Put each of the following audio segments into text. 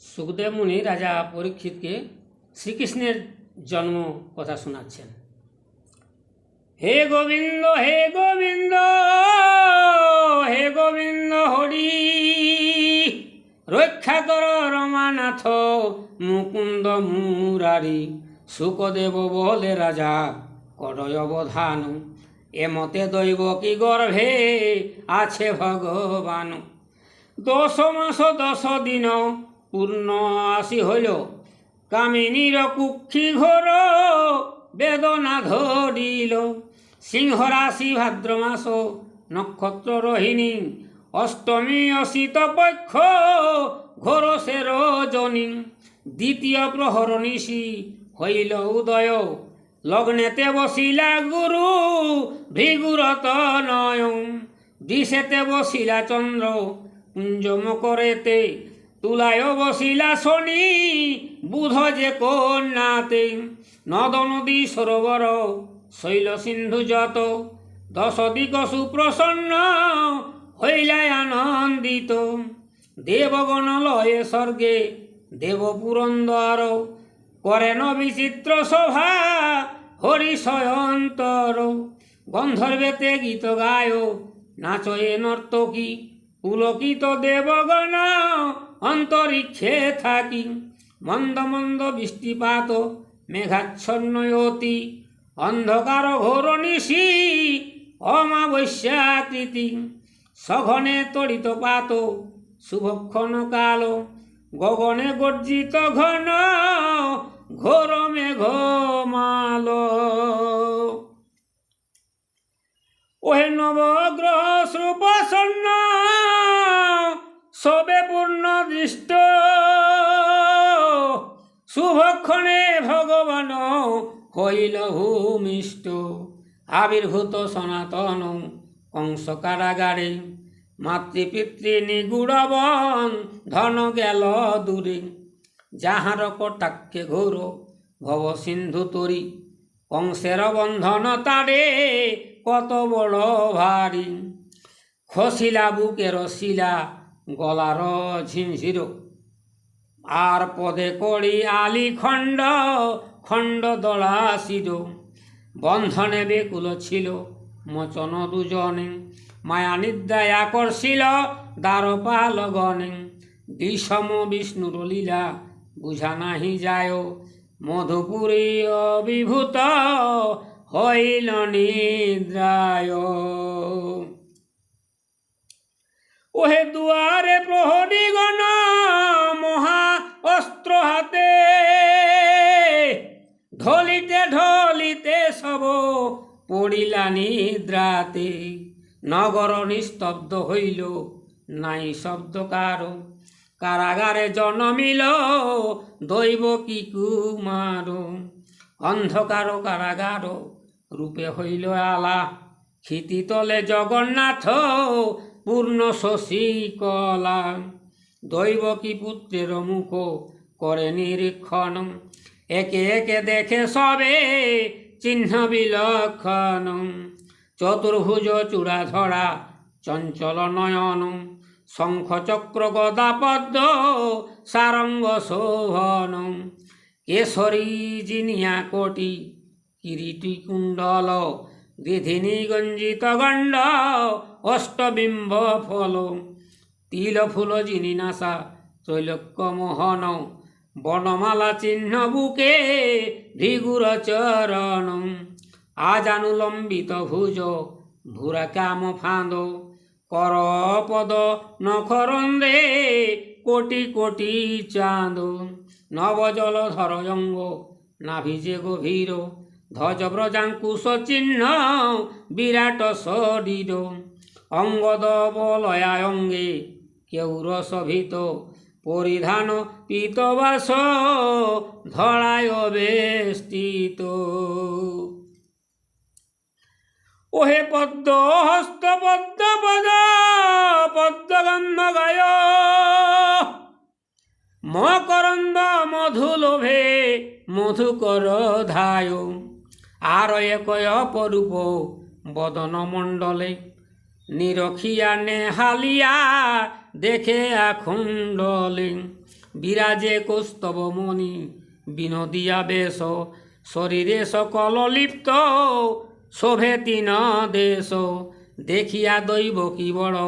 সুখদেব মুনি রাজা পরীক্ষিতকে শ্রীকৃষ্ণের জন্ম কথা শোনাচ্ছেন। হে গোবিন্দ হে গোবিন্দ হে গোবিন্দ হরি, রক্ষা কর রমানাথ মুকুন্দ মুরারি, সুখদেব বলে রাজা কডয় অবধান এমতে দৈব কি গর্ভে আছে ভগবান? দশ মাস দশ দিন পূর্ণ আসি হইল। কামিনীর কুক্ষি ঘোর বেদনা ধরিল। সিংহ রাশি ভাদ্র মাস নক্ষত্র রোহিণী, অষ্টমী অসিত পক্ষ ঘোর সে রজনী। দ্বিতীয় প্রহর নিশি হইল উদয়। লগ্নেতে বসিলা গুরু ভৃগুরত নয়ন। দিশেতে বসিলা চন্দ্র। কুঞ্জম করেতে তুলায় বসিলা শনি, বুধ যে কন্যাতে। নদ নদী সরোবর, শৈল সিন্ধু যত। দশ দিক সুপ্রসন্ন হইলাই আনন্দিত। দেবগণ লয়ে স্বর্গে, দেব পুরন্দর। করেন বিচিত্র শোভা হরিশয়ন্তর গন্ধর্বেতে গীত গায়, নাচয়ে নর্তকী। পুলকিত দেবগণ অন্তরিক্ষে থাকি। মন্দ মন্দ বৃষ্টিপাত, মেঘাচ্ছন্ন অতি, অন্ধকার ঘোর নিশি অমাবস্যাকৃতি সঘনে তড়িত পাত, শুভক্ষণ কাল, গগনে গর্জিত ঘন, ঘোর মেঘ মাল। ওহে নবগ্রহ শ্রুপসন্ন সবে পূর্ণ দৃষ্ট। শুভক্ষণে ভগবান হইল ভূমিষ্ঠ আবির্ভূত সনাতন কংস কারাগারে মাতৃপিতৃ নিগুড়বন ধন গেল দূরে। যাহার কটাক্ষে ঘোর ভব সিন্ধু তরি। কংসের বন্ধন তারে কত বড় ভারী। খসিলা বুকের শিলা গলার ঝিমঝির আর পদে কড়ি আলি খণ্ড খণ্ড দলা শির বন্ধনে বেকুল ছিল, মোচন দুজনে। মায়া নিদ্রায় আকর্ষিল দ্বারপাল গণে। বিষম বিষ্ণুর লীলা বুঝা নাহি যায়। মধুপুরী অবিভূত হইল নিদ্রায়। ওহে দুয়ারে প্রহরী গণ, মহা অস্ত্র হাতে। ঢলিতে ঢলিতে সব পড়িলা নিদ্রাতে। নগর নিস্তব্ধ হইল, নাই শব্দ কারও। কারাগারে জনমিল, দৈব কি কুমার। অন্ধকার কারাগার, রূপে হইল আলা। ক্ষিতি তলে জগন্নাথ পূর্ণ শশী কলা দৈব কি পুত্রের মুখ করে নিরীক্ষণ? একে একে দেখে সবে চিহ্ন বিলক্ষণ। চতুর্ভুজ চূড়া ধরা চঞ্চল নয়ন। শঙ্খ চক্র গদা পদ্ম সারঙ্গ শোভন। কেশরী জিনিয়া কোটি কিরিটি কুণ্ডল। গৃধিনী গঞ্জিত গণ্ড অষ্টবিম্ব ফল তিল ফুল জিনি নাসা ত্রৈলোক্য মোহন বনমালা চিহ্ন বুকে ভৃগুর চরণ আজানুলম্বিত ভুজ ভুরা কাম ফাঁদ কর পদ নখরন্দে কোটি কোটি চাঁদ, নবজল ধরজঙ্গ নাভিজে গভীর ধ্বজ ব্রজাঙ্কুশ চিহ্ন, বিরাট শরীর অঙ্গদ বলয়া অঙ্গে কেউর শোভিত পরিধান পীতবাস ধরায় বেষ্টিত। ওহে পদ্ম হস্ত পদ্ম পদ পদ্মগন্ধ গায়। মকরন্দ মধু লোভে মধুকর ধায়। আর এক অপরূপ বদন মণ্ডলে নিরখিয়া নেহালিয়া দেখে আখুণ্ডলে বিরাজে কৌস্তব মণি বিনোদিয়া বেশ, শরীরে সকল লিপ্ত, শোভে তিন দেশ। দেখিয়া দৈব কি বড়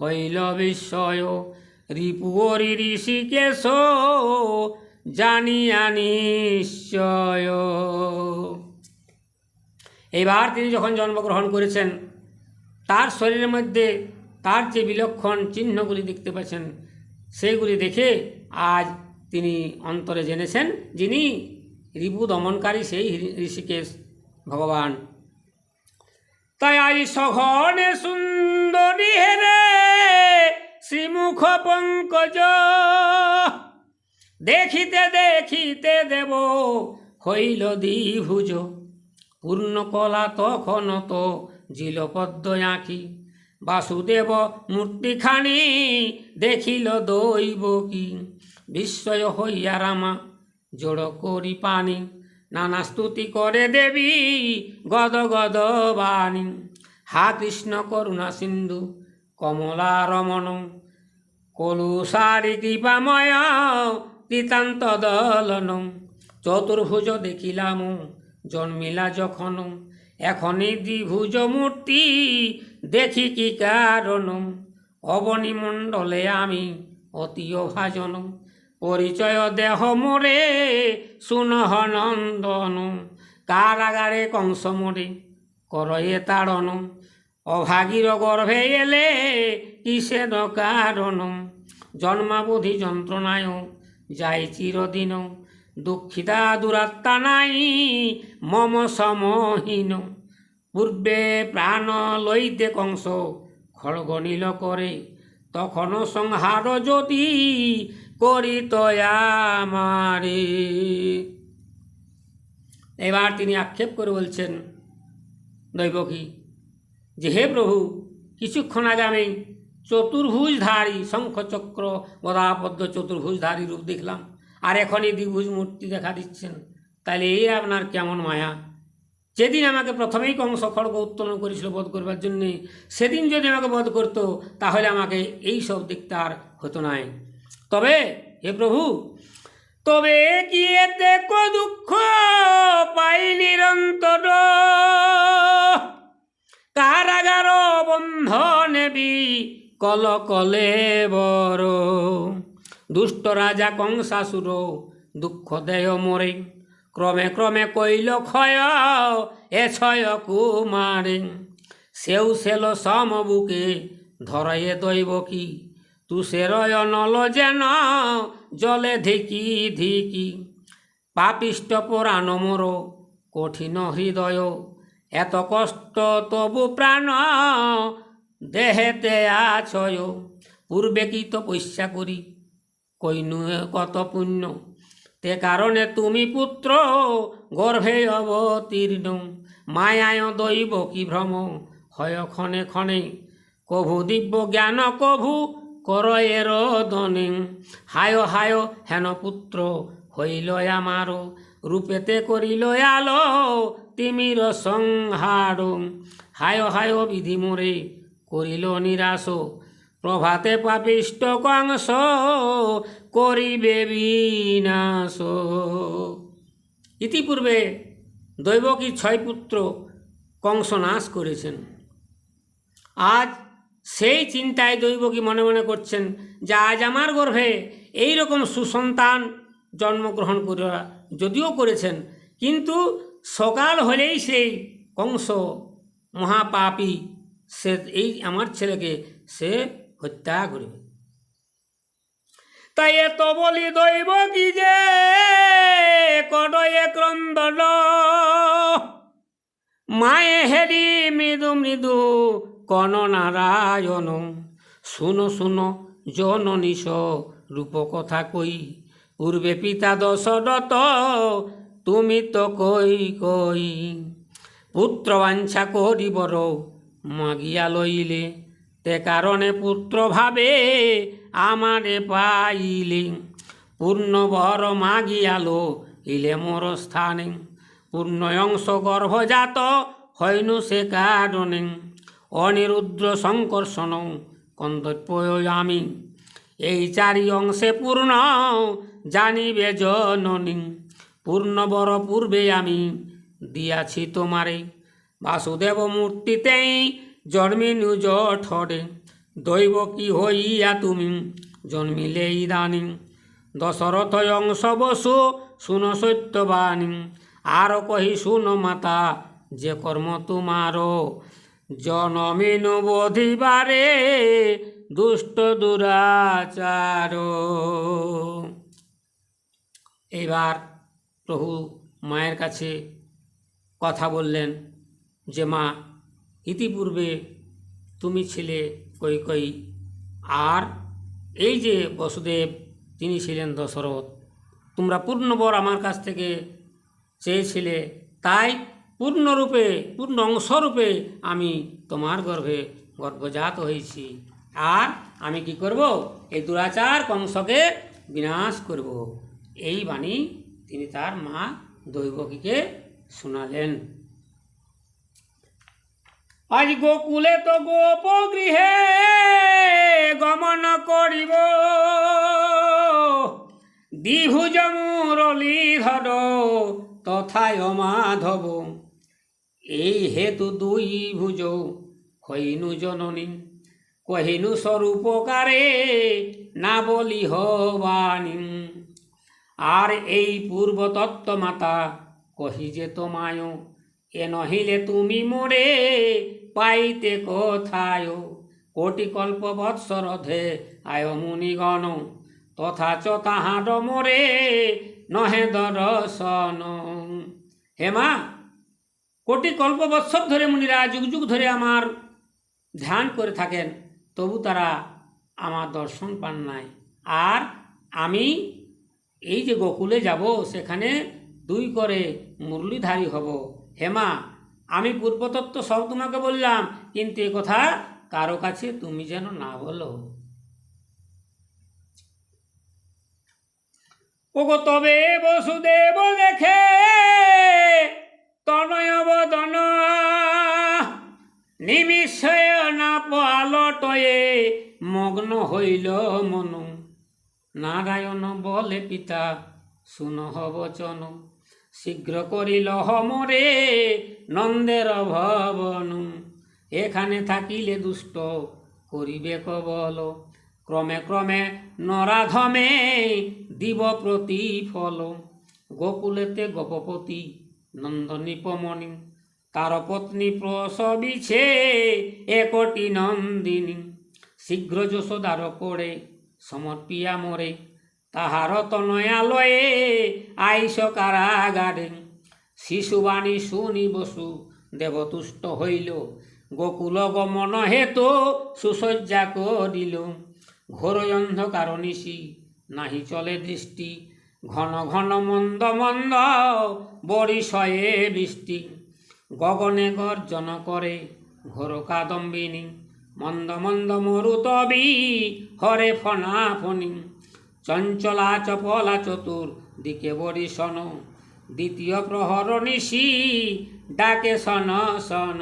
হইল বিস্ময়। রিপুরি ঋষিকেশ, জানিয়া নিশ্চয়। এবার তিনি যখন জন্মগ্রহণ করেছেন তার শরীরের মধ্যে তার যে বিলক্ষণ চিহ্নগুলি দেখতে পাচ্ছেন, সেইগুলি দেখে আজ তিনি অন্তরে জেনেছেন যিনি রিপু দমনকারী সেই ঋষিকেশ ভগবান। তাই আজ সঘনে সুন্দরী হেরে শ্রীমুখ পঙ্কজ, দেখিতে দেখিতে দেব হইল দ্বিভুজ, পূর্ণ কলা তখন তো জিলপদ্ম আঁকি বাসুদেব মূর্তিখানি দেখিল দৈব কি বিস্ময় হইয়া রামা, জড় করি পানি। নানা স্তুতি করে দেবী, গদ গদ বাণী। হা কৃষ্ণ করুণা সিন্ধু কমলা রমণ কলুষারি কৃপাময় নিতান্ত দলন। চতুর্ভুজ দেখিলাম, জন্মিলা যখন। এখনই দ্বিভুজ মূর্তি, দেখি কি কারণ অবনী মণ্ডলে আমি অতি ভাজন পরিচয় দেহ মোরে, সুনহ নন্দন কারাগারে কংস মোরে, করয়ে তাড়ন অভাগীর গর্ভে এলে কিসের কারণ জন্মাবধি যন্ত্রণায় যাই চিরদিন দুঃখিতা দুরাত্মা নাই, মম সমহীন। পূর্বে প্রাণ লইতে কংস খড়গ নীল করে, তখন সংহার যদি করি আমারে। এবার তিনি আক্ষেপ করে বলছেন, দৈবকী, যে হে প্রভু, কিছুক্ষণ আগে আমি চতুর্ভুজধারী শঙ্খচক্র গদাপদ্ম চতুর্ভুজধারী রূপ দেখলাম। আর এখনই দ্বিভুজ মূর্তি দেখা দিচ্ছেন। তাহলে এই আপনার কেমন মায়া? যেদিন আমাকে প্রথমেই কংস খড়গ উত্তোলন করেছিল বধ করবার জন্যে, সেদিন যদি আমাকে বধ করতো, তাহলে আমাকে এই সব দেখতে আর হতো নাই তবে, হে প্রভু, তবে কি এতে কো দুঃখ পাই নিরন্তর? কারাগার বন্ধ নেবি কল কলে বড়। দুষ্ট রাজা কংসাসুর দুঃখ দেয় মরে। ক্রমে ক্রমে কইল ক্ষয় এ ছয় কুমারে। সেউ সেল সম বুকে ধরয়ে দৈব কি? তুষের নল যেন জলে ধিকি ধিকি পাপিষ্ট পুরাণ মোর, কঠিন হৃদয়, এত কষ্ট তবু প্রাণ দেহেতে আছয়। পূর্বে কি তো পৈসা করি কইনু কত পুণ্য। তে কারণে তুমি পুত্র, গর্ভে অবতীর্ণ। মায়ায় দৈব কি ভ্রম? হয় ক্ষণে ক্ষণে। কভু দিব্য জ্ঞান কভু করয়ের দনে। হায় হায় হেন পুত্র, হইল আমার। রূপেতে করিল আলো তিমির সংহার। হায় হায় বিধি মোরে, করিল নিরাশ। প্রভাতে পাপিষ্ট কংস, করিবে বিনাশ। ইতিপূর্বে দৈবকী ছয় পুত্র কংস নাশ করেছেন। আজ সেই চিন্তায় দৈবকী মনে মনে করছেন যে আজ আমার গর্ভে এই রকম সুসন্তান জন্মগ্রহণ করা যদিও করেছেন, কিন্তু সকাল হলেই সেই কংস মহাপাপী, সে এই আমার ছেলেকে সে হত্যা করবে। তাই এত বলি দৈব কি যে কডয়ে ক্রন্দন। মায়ে হেরি মৃদু মৃদু কন নারায়ণ শুনো শুনো জননিশ রূপ কথা কই? পূর্বে পিতা দশরথ, তুমি তো কই কই? পুত্র বাঞ্ছা করিবর মাগিয়া লইলে। তে কারণে পুত্র ভাবে আমারে পাইলে পূর্ণ বর মাগিয়ালো, ইলে মোর স্থানে। পূর্ণ অংশ গর্ভজাত হইনু সে কারণে অনিরুদ্র সংকর্ষণ কন্তব্য আমি। এই চারি অংশে পূর্ণ, জানিবে জননী, পূর্ণবর পূর্বে আমি দিয়াছি তোমারে। বাসুদেব মূর্তিতেই জন্মিনু জঠরে দৈব কি হইয়া তুমি? জন্মিলে ইদানিং দশরথ অংশ বসু, শুন সত্যবাণী। আর কহি, শুন মাতা, যে কর্ম তোমার জনমিনু বোধিবারে দুষ্ট দুরাচার। এবার প্রভু মায়ের কাছে কথা বললেন যে, মা ইতিপূর্বে তুমি ছিলে কৈকই আর এই যে বসুদেব, তিনি ছিলেন দশরথ। তোমরা পূর্ণবর আমার কাছ থেকে চেয়েছিলে, তাই পূর্ণরূপে, পূর্ণ অংশরূপে আমি তোমার গর্ভে গর্ভজাত হয়েছি। আর আমি কি করব? এই দুরাচার কংসকে বিনাশ করব। এই বাণী তিনি তার মা দৈবকীকে শোনালেন। আজ গোকুলে তো গোপ গৃহে গমন করিব। দ্বিভুজ মুরলীধর তথায় মাধব। এই হেতু দুই ভুজ, হইনু জননী। কহিনু স্বরূপকারে না বলি হবানী আর এই পূর্ব তত্ত্ব মাতা, কহি যে তোমায়, এ নহিলে তুমি মোরে পাইতে কোথায়? কোটি কল্প বৎসরধে আয় মুনিগণ। তথা চ তাহার মোরে নহে দর্শন। হেমা কোটি কল্প বৎসর ধরে মুনিরা, যুগ যুগ ধরে আমার ধ্যান করে থাকেন, তবু তারা আমার দর্শন পান নাই। আর আমি এই যে গোকুলে যাব, সেখানে দুই করে মুরলীধারী হব। হেমা আমি পূর্বতত্ত্ব সব তোমাকে বললাম, কিন্তু এ কথা কারও কাছে তুমি যেন না বলো। ওগো তবে বসুদেব দেখে তনয় বদন নিমিষয় না পালটয়ে মগ্ন হইল মনু। নারায়ণ বলে, পিতা, শুনহ বচন। শীঘ্র করিল হমরে নন্দের ভবন। এখানে থাকিলে দুষ্ট করিবে কবল। ক্রমে ক্রমে নরাধমে দিব প্রতিফল। গোকুলেতে গোপপতি নন্দনীপমণি তার পত্নী প্রসবিছে একটি নন্দিনী। শীঘ্র যশোদার করে সমর্পিয়া মরে তাহার তনয়ালয়ে আইস কারাগারে। শিশুবাণী শুনি বসু, দেবতুষ্ট হইল। গোকুল গমন হেতু সুসজ্জা করিল। ঘোর অন্ধকার নিশি, নাহি চলে দৃষ্টি। ঘন ঘন মন্দ মন্দ বরিশয়ে বৃষ্টি। গগনে গর্জন করে ঘোর কাদম্বিনী। মন্দ মন্দ মরুতবি হরে ফনা ফনি চঞ্চলা চপলা চতুর, দিকে বরিশন দ্বিতীয় প্রহর নিশি, ডাকে সন সন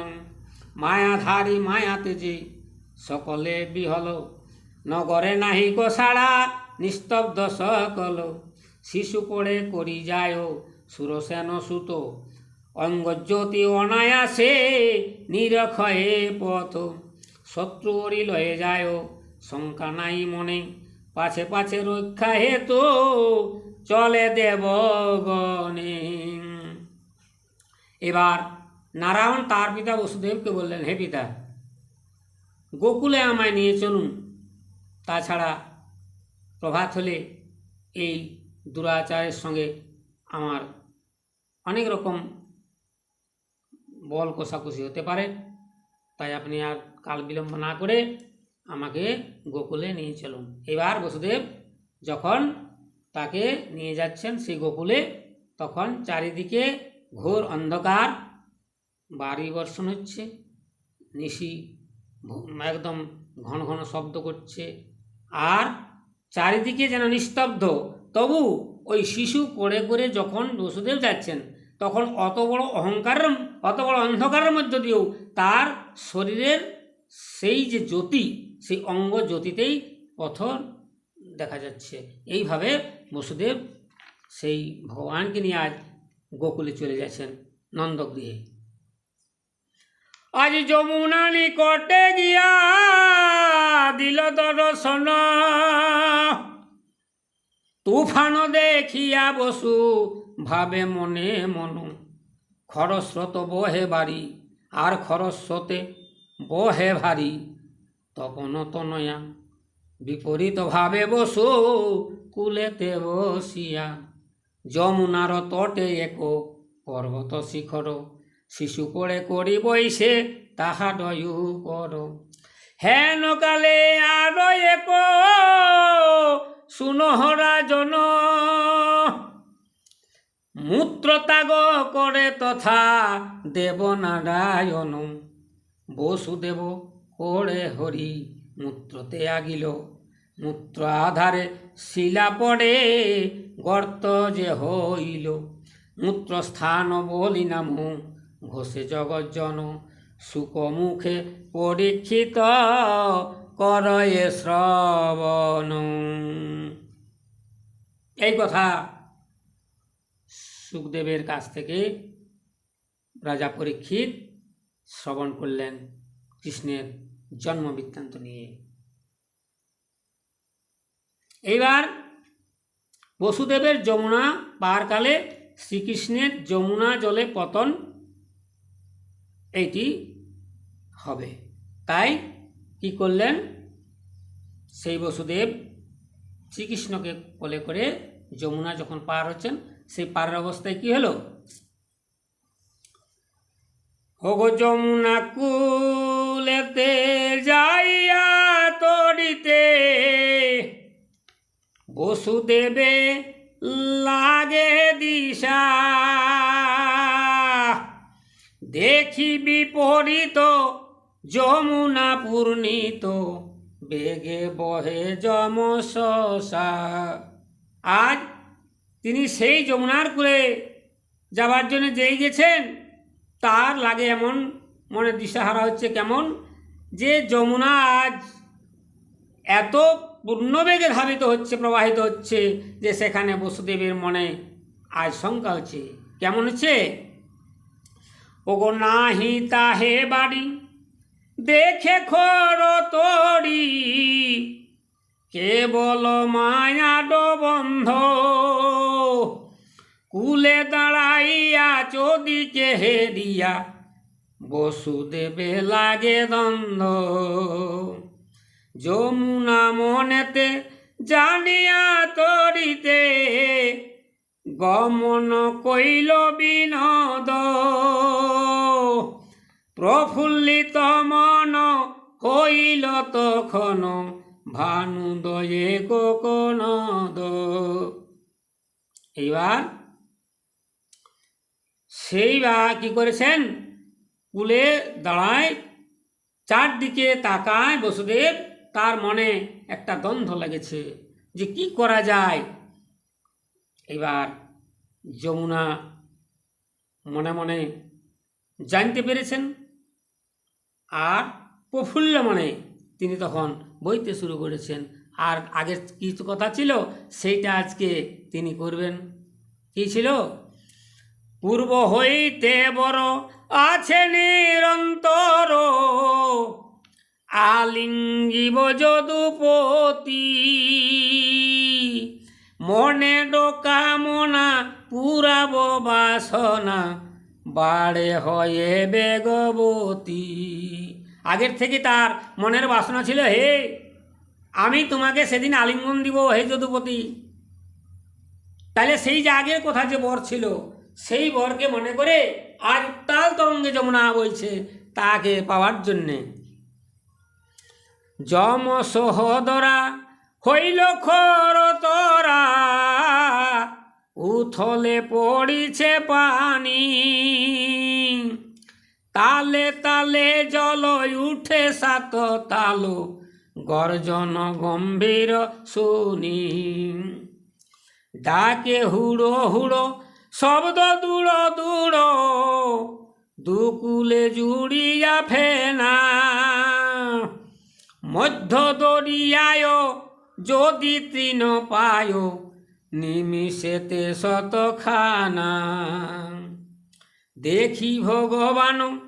মায়াধারী মায়াতে যে সকলে বিহল। নগরে নাহি গোসাড়া নিস্তব্ধ সকল। শিশু পড়ে করি যায় সুরসেন সুত। অঙ্গজ্যোতি অনায়াসে নিরক্ষয়ে পথ। শত্রু লয়ে যায়, শঙ্কা নাই মনে। পাছে পাছে রক্ষা হেতু চলে দেব গণে। এবার নারায়ণ তার পিতা বসুদেবকে বললেন, হে পিতা, গোকুলে আমায় নিয়ে চলুন। তাছাড়া প্রভাত হলে এই দুরাচারের সঙ্গে আমার অনেক রকম বল কষাকষি হতে পারে। তাই আপনি আর কাল বিলম্ব না করে আমাকে গোকুলে নিয়ে চলুন। এবার বসুদেব যখন তাকে নিয়ে যাচ্ছেন সেই গোকুলে, তখন চারিদিকে ঘোর অন্ধকার, বাড়ি বর্ষণ হচ্ছে, নিশি একদম ঘন ঘন শব্দ করছে, আর চারিদিকে যেন নিস্তব্ধ। তবু ওই শিশু পড়ে করে যখন বসুদেব যাচ্ছেন, তখন অত বড় অহংকারের অত বড় অন্ধকারের মধ্য দিয়েও তার শরীরের সেই যে জ্যোতি সেই অঙ্গ জ্যোতিতেই পথর দেখা যাচ্ছে। এইভাবে বসুদেব সেই ভগবানকে নিয়ে আজ গোকুলে চলে যাচ্ছেন নন্দগৃহে। আজ যমুনা নিকটে গিয়া দিল দর্শন। তুফান দেখিয়া বসু ভাবে মনে মন। খরস্রোত বহে বাড়ি, আর খরস্রোতে বহে ভারী। তপন তনয়া বিপরীত ভাবে বসু, কুলেতে বসিয়া। যমুনার তটে এক পর্বত শিখর। শিশু করে করি বইসে তাহা ডয়ু কর। হেন কালে আর এক সুনহরা জন। মূত্র ত্যাগ করে তথা দেবনারায়ণ বসুদেব করে হরি মূত্রতে আগিল। মূত্র আধারে শিলা পড়ে, গর্ত যে হইল। মূত্র স্থান বলি নাম ঘোষে জগজ্জন সুক মুখে পরীক্ষিত করয়ে শ্রবণ। এই কথা সুখদেবের কাছ থেকে রাজা পরীক্ষিত শ্রবণ করলেন কৃষ্ণের জন্ম বৃত্তান্ত নিয়ে। এইবার বসুদেবের যমুনা পারকালে শ্রীকৃষ্ণের যমুনা জলে পতন, এইটি হবে। তাই কি করলেন? সেই বসুদেব শ্রীকৃষ্ণকে কোলে করে যমুনা যখন পার হচ্ছেন, সেই পারের অবস্থায় কি হলো? ওগো যমুনা কুলেতে যাইয়া তরিতে বসুদেবে লাগে দিশা। দেখি বিপরীত যমুনা পূর্ণিত, বেগে বহে যমসা আজ তিনি সেই যমুনার কূলে যাবার জন্য যেই গেছেন, তার লাগে এমন মনে দিশাহারা হচ্ছে কেমন? যে যমুনা আজ এত পূর্ণবেগে ধাবিত হচ্ছে, প্রবাহিত হচ্ছে, যে সেখানে বসুদেবের মনে আজ শঙ্কা হচ্ছে। কেমন হচ্ছে? ওগো নাহি তাহে বাড়ি, দেখে খর তরি, কেবল মায়াড বন্ধ কুলে দাঁড়াইয়া চদিকে হেরিয়া বসুদেবে লাগে দ্বন্দ্ব। যমুনা মনেতে জানিয়া তরিতে গমন কইল বিনোদ। প্রফুল্লিত মন হইল তখন, ভানুদয়ে কোকনদ এইবার সেই বা কি করেছেন? কুলে দাঁড়ায়, চারদিকে তাকায় বসুদেব, তার মনে একটা দ্বন্দ্ব লেগেছে যে কি করা যায়? এবার যমুনা মনে মনে জানতে পেরেছেন। আর প্রফুল্ল মনে তিনি তখন বইতে শুরু করেছেন। আর আগের কিছু কথা ছিল, সেইটা আজকে তিনি করবেন। কি ছিল? পূর্ব হইতে বড় আছে নিরন্তর আলিঙ্গিব যদুপতি মনে ডোকামনা পুরাব বাসনা, বাড়ে হয়ে বেগবতী। আগের থেকে তার মনের বাসনা ছিল, হে, আমি তোমাকে সেদিন আলিঙ্গন দিব, হে যদুপতি। তাহলে সেই যে আগের কথা যে বর ছিল, সেই বরকে মনে করে আজ উত্তাল তরঙ্গে যমুনা বলছে তাকে পাওয়ার জন্যে। যম সহদরা, হইল খর তরা, উথলে পড়িছে পানি। তালে তালে জল উঠে সাত তালো, গর্জন গম্ভীর শুনি। ডাকে হুড়ো হুড়ো, শব্দ দূর দূর দুকুলে জুড়িয়া ফেনা। মধ্য দরিয়ায়, যদি তৃণ পায়, নিমিষেতে শতখানা। দেখি ভগবান,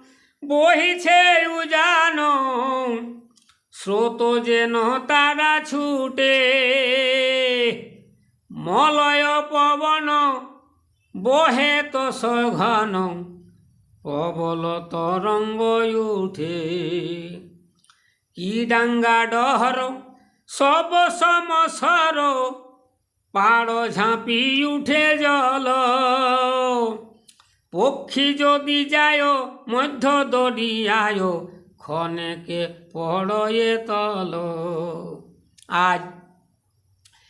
বহিছে উজান। স্রোত যেন তারা ছুটে। মলয় পবন, বহে তো সঘন। প্রবল তরঙ্গ উঠে কি ডাঙ্গা ডহর, সব সমসর, পাড় ঝাঁপি উঠে জল। পক্ষী যদি যায়, মধ্য দরিয়ায়, ক্ষণেকে পড়য়ে তল। আজ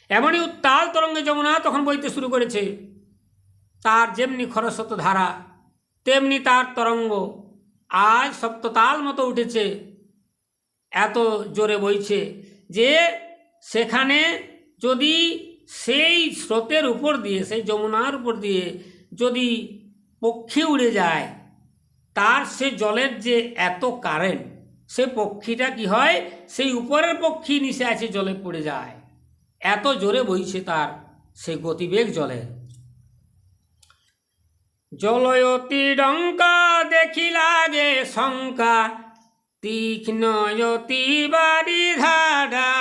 এমনই উত্তাল তরঙ্গে যমুনা তখন বইতে শুরু করেছে। তার যেমনি খরস্রোত ধারা তেমনি তার তরঙ্গ আজ সপ্ততাল মতো উঠেছে, এত জোরে বইছে যে সেখানে যদি সেই স্রোতের উপর দিয়ে, সেই যমুনার উপর দিয়ে যদি পক্ষী উড়ে যায়, তার সে জলের যে এত কারেন্ট, সে পক্ষীটা কি হয়? সেই উপরের পক্ষী নিচে আছে, জলে পড়ে যায়। এত জোরে বইছে তার সেই গতিবেগ জলের জলয়তি ডঙ্কা দেখি লাগে শঙ্কা, তীক্ষ্ণয়তি বাড়ি ধারা।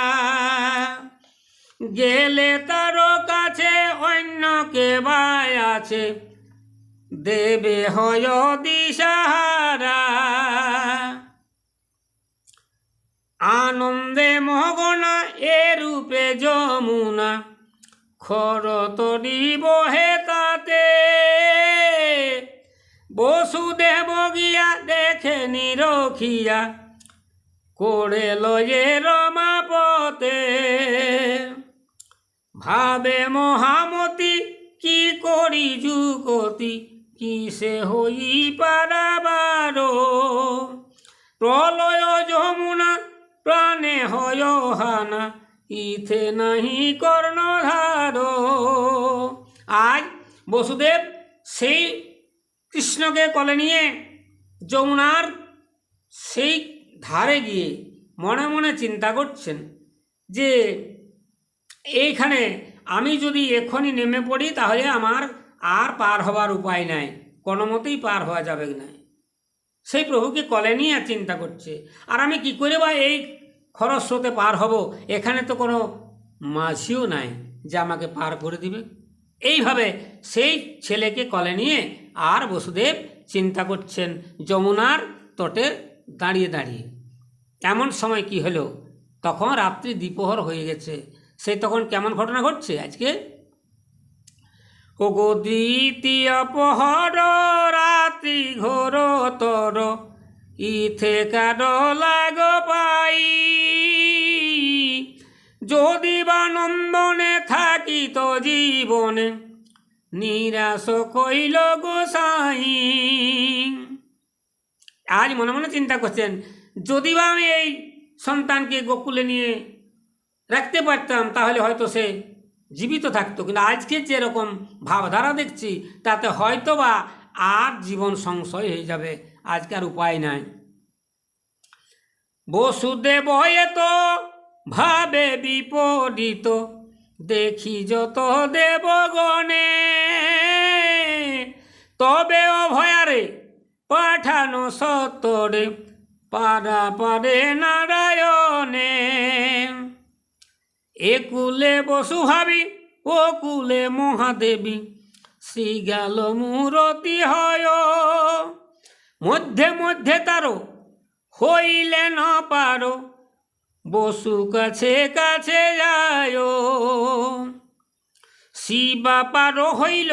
গেলে তার কাছে অন্য কে আছে, দেবে হয় দিশাহারা। আনন্দে মগনা এ রূপে যমুনা, খরতরি বহে তাতে বসুদেব গিয়া, দেখে নিরখিয়া করে লয়ে রমাপতে ভাবে মহামতি, কি করি যুগতি কি সে হই পারাবার প্রলয় যমুনা, প্রাণে হয় হানা। ইথে নাহি কর্ণধার। আজ বসুদেব, সেই কৃষ্ণকে কলে নিয়ে যমুনার সেই ধারে গিয়ে মনে মনে চিন্তা করছেন যে এইখানে আমি যদি এখনই নেমে পড়ি তাহলে আমার আর পার হবার উপায় নাই, কোনো মতেই পার হওয়া যাবে না। সেই প্রভুকে কলে নিয়ে চিন্তা করছে। আর আমি কি করে বা এই খরস্রোতে পার হব? এখানে তো কোনো মাঝিও নাই যে আমাকে পার করে দিবে। এইভাবে সেই ছেলেকে কলে নিয়ে আর বসুদেব চিন্তা করছেন, যমুনার তটে দাঁড়িয়ে দাঁড়িয়ে। এমন সময় কি হলো? তখন রাত্রি দ্বিপ্রহর হয়ে গেছে। সে তখন কেমন ঘটনা ঘটছে আজকে? ও গো দ্বিতীয় পহর রাত্রি ঘোর তর, ইথে কার লাগ পাই? যদি বা নন্দনে থাকি তো জীবনে নিরাশ কইল গোসাই আজ মনে মনে চিন্তা করছেন, যদি বা আমি এই সন্তানকে গোকুলে নিয়ে রাখতে পারতাম, তাহলে হয়তো সে জীবিত থাকতো। কিন্তু আজকে যেরকম ভাবধারা দেখছি, তাতে হয়তো বা আর জীবন সংশয় হয়ে যাবে। আজকে আর উপায় নাই। বসুদেব হয়ে তো ভাবে বিপরীত। দেখি যত দেবগণে তবে অভয়ারে পাঠানো সত্তরে পারা পারে নারায়ণে। একুলে বসু ভাবি ও কুলে মহাদেবী, শ্রীগাল মূরতি হয়। মধ্যে মধ্যে তারো হইলে না পারো বসু কাছে কাছে যায়। শিবা পারো হইল,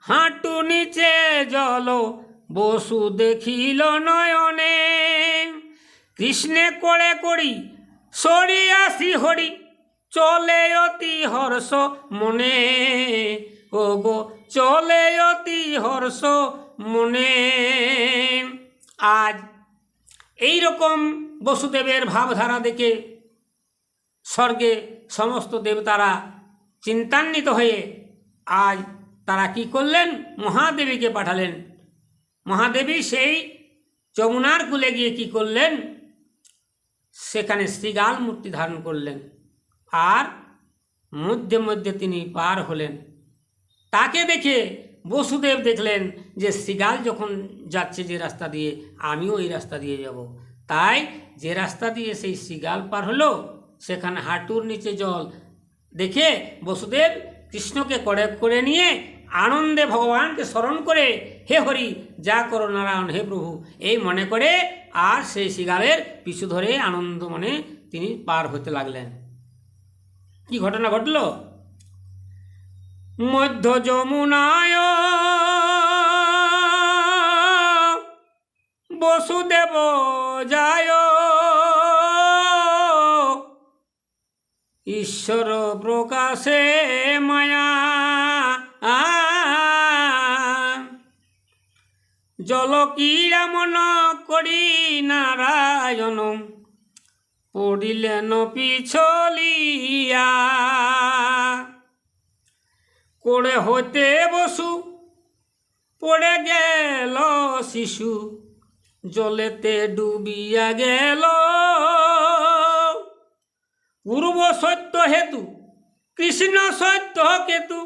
হাঁটু নিচে জল, বসু দেখিল নয়নে। কৃষ্ণে করে করি সরিয়াসি হরি, চলে অতি হর্ষ মনে। ও গো চলে অতি হর্ষ মনে। আজ এই রকম বসুদেবের ভাবধারা দেখে স্বর্গে সমস্ত দেবতারা চিন্তান্বিত হয়ে আজ তারা কি করলেন? মহাদেবীকে পাঠালেন। মহাদেবী সেই যমুনার কুলে গিয়ে কি করলেন? সেখানে শ্রীগাল মূর্তি ধারণ করলেন আর মধ্যে মধ্যে তিনি পার হলেন। তাকে দেখে বসুদেব দেখলেন যে শ্রীগাল যখন যাচ্ছে যে রাস্তা দিয়ে, আমিও এই রাস্তা দিয়ে যাব। তাই যে রাস্তা দিয়ে সেই শ্রীগাল পার হলো, সেখানে হাঁটুর নিচে জল দেখে বসুদেব কৃষ্ণকে কড়ে করে নিয়ে আনন্দে ভগবানকে স্মরণ করে, হে হরি, যা করো নারায়ণ, হে প্রভু। এই মনে করে আর সেই শিগালের পিছু ধরে আনন্দ মনে তিনি পার হতে লাগলেন। কি ঘটনা ঘটলো? মধ্য যমুনায়। বসুদেব যায়। ঈশ্বর প্রকাশে মায়া। জল ক্রীড়া মন করি নারায়ণ। পড়িলেন পিছলিয়া। কোড়ে হতে বসু, পড়ে গেল শিশু, জলেতে ডুবিয়া গেল। পূর্ব সত্য হেতু, কৃষ্ণ সত্য কেতু